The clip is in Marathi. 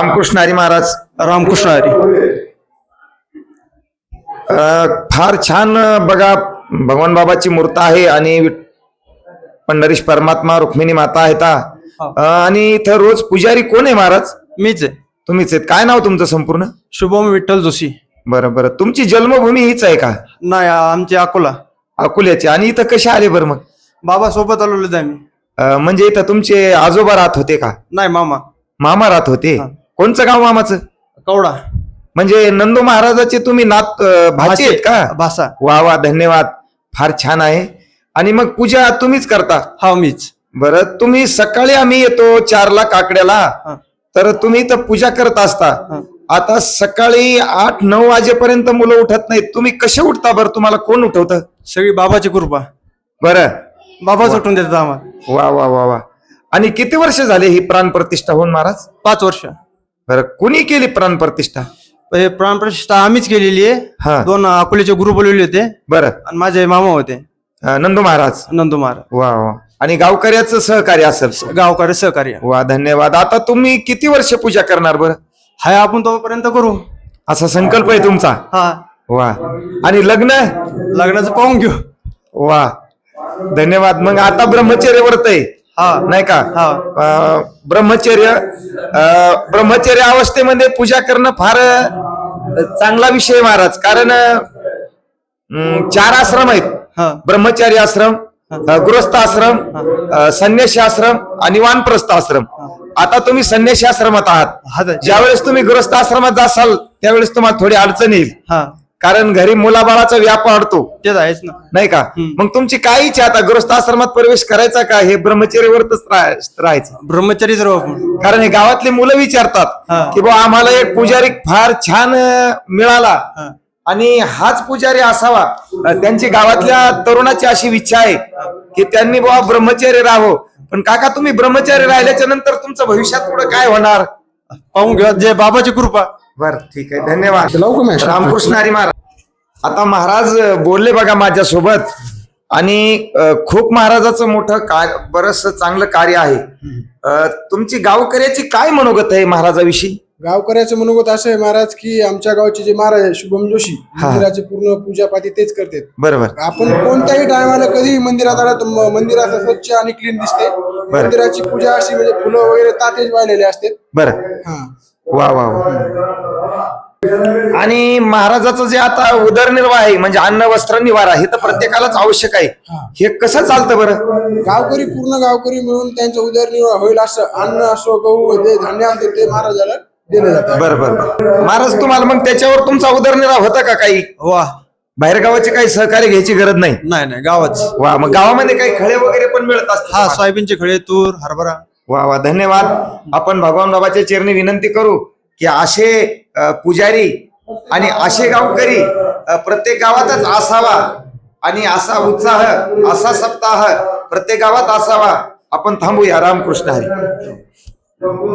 रामकृष्ण हरी महाराज. रामकृष्ण हरी. फार छान बघा भगवान बाबाची मूर्त आहे आणि पंढरीश परमात्मा रुक्मिणी माता आहेत आणि इथं रोज पुजारी कोण आहे महाराज? मीच आहे. तुम्हीच आहेत. काय नाव तुमचं संपूर्ण? शुभम विठ्ठल जोशी. बरं बरं. तुमची जन्मभूमी हीच आहे का? नाही आमचे अकोला. अकोल्याची. आणि इथं कसे आले बरं मग? बाबा सोबत आलो आम्ही. म्हणजे इथं तुमचे आजोबा राहत होते का? नाही मामा. मामा राहत होते. कोणचं गाव मामाचं? कवडा. म्हणजे नंदू महाराजाचे तुम्ही नात अ, भाचे आहेत का? भाषा वा वा धन्यवाद. फार छान आहे. आणि मग पूजा तुम्हीच करता? हा मीच. बरं तुम्ही सकाळी आम्ही येतो चारला काकड्याला. हा. तर तुम्ही तर पूजा करत असता. हा. आता सकाळी आठ नऊ वाजेपर्यंत मुलं उठत नाहीत. तुम्ही कसे उठता बरं? तुम्हाला कोण उठवतं? सगळी बाबाची कृपा. बरं. बाबाच उठून देतात आम्हाला. वा वा वा वा. आणि किती वर्ष झाले ही प्राण प्रतिष्ठा होऊन महाराज? पाच वर्ष. बरं कुणी केली प्राण प्रतिष्ठा? हे प्राणप्रतिष्ठा आम्हीच केलेली हा. आहे दोन अकोल्याचे गुरु बोलवले होते. बरं. आणि माझे मामा होते. अं, नंदू महाराज. नंदू महाराज. वा वा. आणि गावकऱ्याचं सहकार्य असेल गावकडे सहकार्य. वा धन्यवाद. आता तुम्ही किती वर्ष पूजा करणार बरं? हाय आपण तोपर्यंत करू. असा संकल्प आहे तुमचा? हा. वा. आणि लग्न? लग्नाचं पाहून घेऊ. वा. धन्यवाद. मग आता ब्रह्मचर्य व्रत आहे नाही का? हा. अं, ब्रह्मचर्य अं, ब्रह्मचर्य अवस्थेमध्ये पूजा करणं फार अं, चांगला विषय आहे महाराज. कारण अं, चार आश्रम आहेत. हा. ब्रह्मचारी आश्रम अं, गृहस्थ आश्रम अं, संन्यासी आश्रम आणि वानप्रस्थ आश्रम. आता तुम्ही संन्यासी आश्रमात आहात. हा ज्यावेळेस तुम्ही गृहस्थ आश्रमात जासाल त्यावेळेस तुम्हाला थोडी अडचण येईल. हा. कारण घरी मुलाबाळाचा व्याप वाढतो. तेच आहेच ना. नाही का? मग तुमची काय इच्छा आता गृहस्थ आश्रमात प्रवेश करायचा का? हे ब्रह्मचर्यवरच राह- राहायचं. ब्रह्मचारीच राहू आपण कारण हे गावातली मुलं विचारतात. की बा आम्हाला एक पुजारी फार छान मिळाला. आणि हाच पुजारी असावा. त्यांची गावातल्या तरुणाची अशी इच्छा आहे की त्यांनी बाबा ब्रह्मचर्य राहावं. पण काका तुम्ही ब्रह्मचर्य राहिल्याच्या नंतर तुमचं भविष्यात पुढे काय होणार? पाहून घेऊ जे बाबाची कृपा. बर ठीक आहे. धन्यवाद. लावू का मॅच? रामकृष्ण हरी महाराज. आता महाराज बोलले बघा माझ्यासोबत. आणि अं, खूप महाराजाचं मोठं कार्य बरस चांगलं कार्य आहे. अं, तुमची गावकऱ्याची काय मनोगत आहे महाराजाविषयी? गावकऱ्याचं मनोगत असं आहे महाराज की आमच्या गावचे जे महाराज आहे शुभम जोशी मंदिराचे पूर्ण पूजापाती तेच करतात. बरोबर. आपण कोणत्याही टायमाला कधी मंदिरात आला तर म- मंदिर असं स्वच्छ आणि क्लीन दिसते. मंदिराची पूजा अशी म्हणजे फुलं वगैरे तातेच वाहिलेले असते बरं. हा. वा वा वा. आणि महाराजाचं जे आता उदरनिर्वाह आहे म्हणजे अन्न वस्त्र निवारा हे तर प्रत्येकालाच आवश्यक आहे. हे. कसं चालतं बरं? गावकरी पूर्ण गावकरी मिळून त्यांचा उदरनिर्वाह होईल असं अन्न असो गहू जे धान्य असते ते महाराजाला दिले बरं बरं बरं. महाराज तुम्हाला मग त्याच्यावर तुमचा उदरनिर्वाह होता का काही? वा. बाहेर गावाचे काही सहकार्य घ्यायची गरज नाही? नाही नाही गावाच. वा मग गावामध्ये काही खळे वगैरे पण मिळत असतात हा सोयाबीनचे खळे तूर हरभरा. वा वा धन्यवाद. आपण भगवान बाबाच्या चरणी विनंती करू की असे पुजारी आणि असे गावकरी प्रत्येक गावातच असावा आणि असा उत्साह असा सप्ताह प्रत्येक गावात असावा. आपण थांबूया. रामकृष्ण हरी.